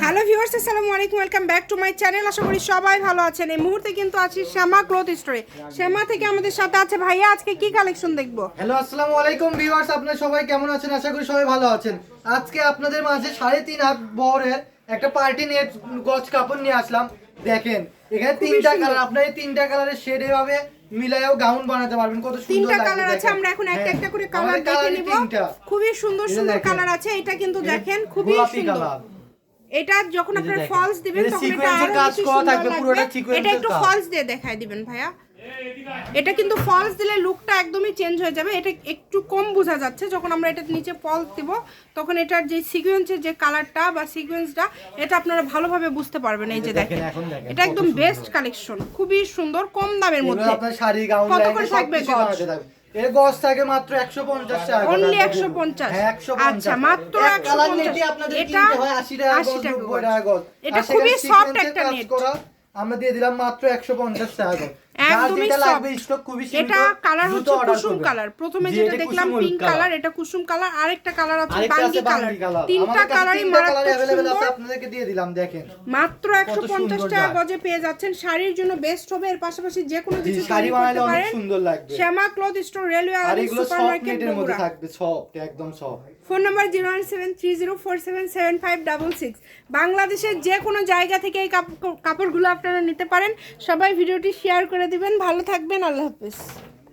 Hello viewers আসসালামু আলাইকুম welcome back to my channel আশা করি সবাই ভালো আছেন। এই মুহূর্তে কিন্তু আছি শ্যামা ক্লথ স্টোরে। শ্যামা থেকে আমাদের সাথে আছে ভাইয়া আজকে কি কালেকশন দেখব? হ্যালো আসসালামু আলাইকুম ভিউয়ার্স আপনারা সবাই কেমন আছেন? আশা করি সবাই ভালো আছেন। আজকে আপনাদের মাঝে সাড়ে তিন হাত বহরের একটা পার্টি নেট গজ কাপড় নিয়ে আসলাম। দেখেন এখানে তিনটা কালার আপনার এই তিনটা কালারের শেড এভাবে মিলাইও গাউন বানাতে পারবেন। কত সুন্দর তিনটা কালার আছে আমরা এখন একটা হ্যাঁ, একটা করে কালার আমাদের দেখে নিব। খুবই সুন্দর সুন্দর কালার আছে এটা কিন্তু দেখেন খুবই সুন্দর। এটা যখন আপনার ফলস দিবেন তখন এটা আরও কাজ করা থাকবে, পুরোটা এটা একটু ফলস দিয়ে দেখায় দিবেন ভাইয়া। এটা কিন্তু ফলস দিলে লুকটা একদমই চেঞ্জ হয়ে যাবে। এটা একটু কম বোঝা যাচ্ছে। যখন আমরা এটা নিচে ফলস দিব তখন এটার যে সিকোয়েন্সের যে কালারটা বা সিকোয়েন্সটা এটা আপনারা ভালোভাবে বুঝতে পারবেন। এই যে দেখেন এটা একদম বেস্ট কালেকশন খুবই সুন্দর কম দামের মধ্যে। কত করে থাকবে গজ? এর গজ থাকে মাত্র 150 টাকা অনলি করে। একশো পঞ্চাশ। হ্যাঁ 150 আচ্ছা মাত্র এক একশো কালার পঞ্চাশ নেটই আপনাদের এটা হয় 80 টাকা আশি গজ টাকা 90 টাকা গজ। এটা খুবই সফট একটা নেট। আমরা দিয়ে দিলাম মাত্র 150 টাকা একদমই এটা কালার হচ্ছে কুসুম কালার প্রথমে যেটা দেখলাম পিঙ্ক কালার এটা কুসুম কালার আরেকটা কালার আছে বাঙ্গি কালার তিনটা কালারই মারাত্মক সুন্দর। আপনাদেরকে দিয়ে দিলাম দেখেন। মাত্র একশো পঞ্চাশ সুন্দর টাকা গজে পেয়ে যাচ্ছেন। শাড়ির জন্য বেস্ট হবে এর পাশাপাশি যে কোনো কিছু শাড়ি বানালে অনেক সুন্দর লাগবে। শ্যামা ক্লথ স্টোর রেলওয়ে আর বগুড়া। থাকবে সফট একদম soft phone number zero one seven three zero four seven seven five double six. বাংলাদেশের যে কোনো জায়গা থেকে এই কাপ- কাপড়গুলো আপনারা নিতে পারেন। সবাই ভিডিওটি শেয়ার করে দিবেন ভালো থাকবেন আল্লাহ হাফিজ।